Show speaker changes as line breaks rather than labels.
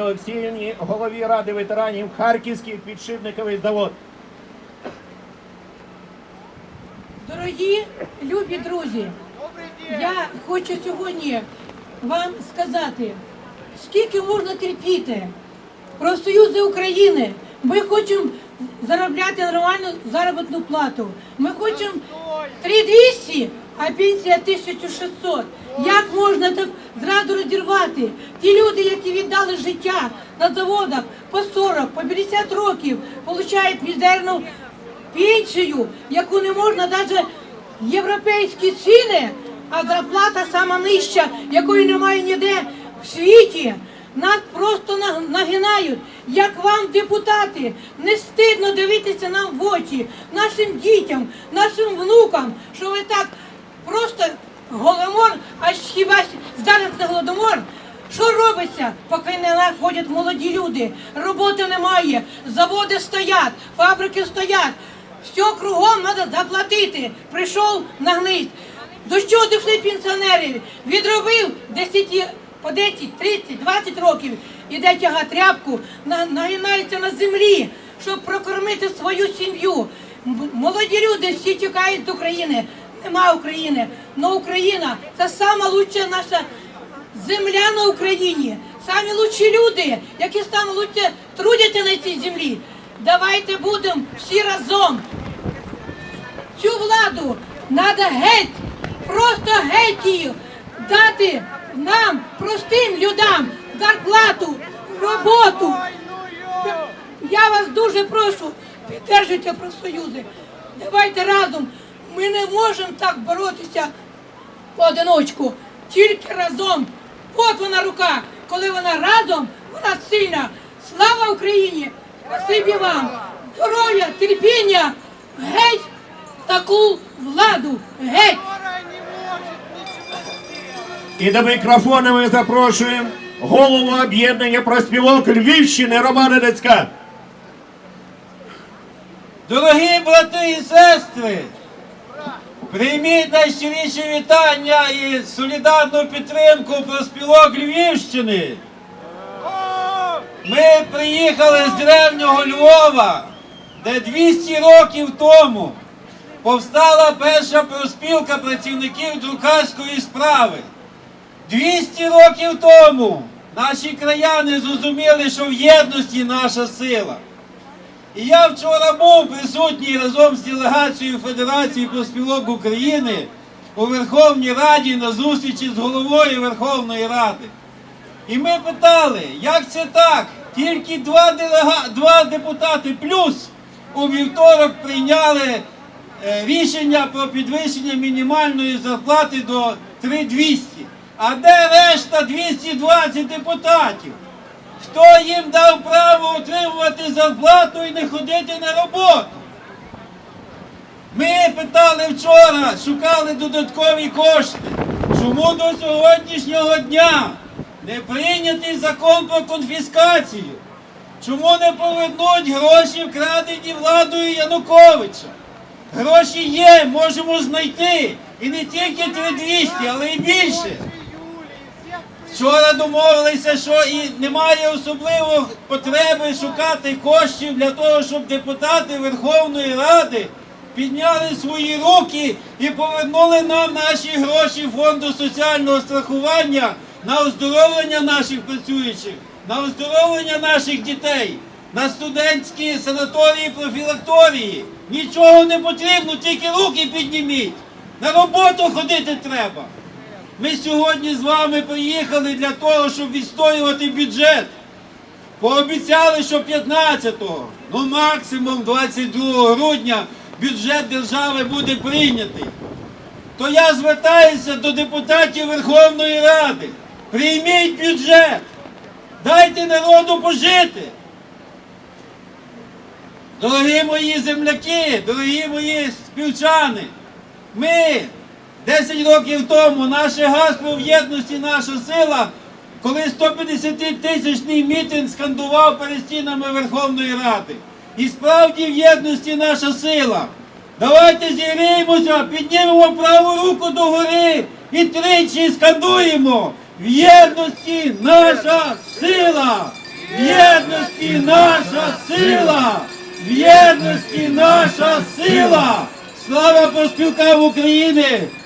Олексіївні, голові ради ветеранів Харківський підшипниковий завод.
Дорогі любі друзі, я хочу сьогодні вам сказати, скільки можна терпіти. Профсоюзи України. Ми хочемо заробляти нормальну заробітну плату. Ми хочемо 3200, а пенсія 1600. Як можна так зразу розірвати? Ті люди, які віддали життя на заводах по 40, по 50 років, отримують мізерну пенсію, яку не можна навіть європейські ціни, а зарплата сама нижча, якої немає ніде в світі. Нас просто на- нагинають. Як вам, депутати, не стидно дивитися нам в очі, нашим дітям, нашим внукам, що ви так просто голомор, аж хіба зараз на голодомор. Що робиться, поки не находять молоді люди? Роботи немає, заводи стоять, фабрики стоять. Все кругом треба заплатити. Прийшов нагнить. До чого дійшли пенсіонери? Відробив 10, по 10, 30, 20 років. Іде тяга тряпку, на- нагинається на землі, щоб прокормити свою сім'ю. Молоді люди всі тікають з України. Нема України. Но Україна це лучша наша земля на Україні. Самі лучші люди, які там лучше трудяться на цій землі. Давайте будемо всі разом. Цю владу треба геть, просто геть її дати нам, простим людям, зарплату, роботу. Я вас дуже прошу, підтримуйте профсоюзи. Давайте разом. Ми не можемо так боротися поодиночку, тільки разом. От вона рука. Коли вона разом, вона сильна. Слава Україні! Спасибі вам! Здоров'я, терпіння! Геть таку владу! Геть!
І до мікрофона ми запрошуємо голову об'єднання проспілок Львівщини Романа Децька.
Дорогі брати і сестри, прийміть найщиріші вітання і солідарну підтримку проспілок Львівщини. Ми приїхали з древнього Львова, де 200 років тому повстала перша проспілка працівників друкарської справи. 200 років тому наші краяни зрозуміли, що в єдності наша сила. І я вчора був присутній разом з делегацією Федерації проспілок України у Верховній Раді на зустрічі з головою Верховної Ради. І ми питали, як це так? Тільки два, делега... два депутати плюс у вівторок прийняли е, рішення про підвищення мінімальної зарплати до 3200. А де решта 220 депутатів? Хто їм дав право отримувати зарплату і не ходити на роботу? Ми питали вчора, шукали додаткові кошти. Чому до сьогоднішнього дня не прийнятий закон про конфіскацію? Чому не повернуть гроші, вкрадені владою Януковича? Гроші є, можемо знайти. І не тільки 3200, але й більше. Вчора домовилися, що і немає особливо потреби шукати коштів для того, щоб депутати Верховної Ради підняли свої руки і повернули нам наші гроші фонду соціального страхування на оздоровлення наших працюючих, на оздоровлення наших дітей, на студентські санаторії, профілакторії. Нічого не потрібно, тільки руки підніміть. На роботу ходити треба. Ми сьогодні з вами приїхали для того, щоб відстоювати бюджет. Пообіцяли, що 15-го, ну максимум 22 грудня бюджет держави буде прийнятий. То я звертаюся до депутатів Верховної Ради. Прийміть бюджет, дайте народу пожити. Дорогі мої земляки, дорогі мої співчани, ми 10 років тому наше гасло в єдності, наша сила, коли 150 тисячний мітинг скандував перед стінами Верховної Ради. І справді в єдності наша сила. Давайте зігріємося, піднімемо праву руку догори і тричі скандуємо. В єдності наша сила! В єдності наша сила! В єдності наша сила! Слава профспілкам України!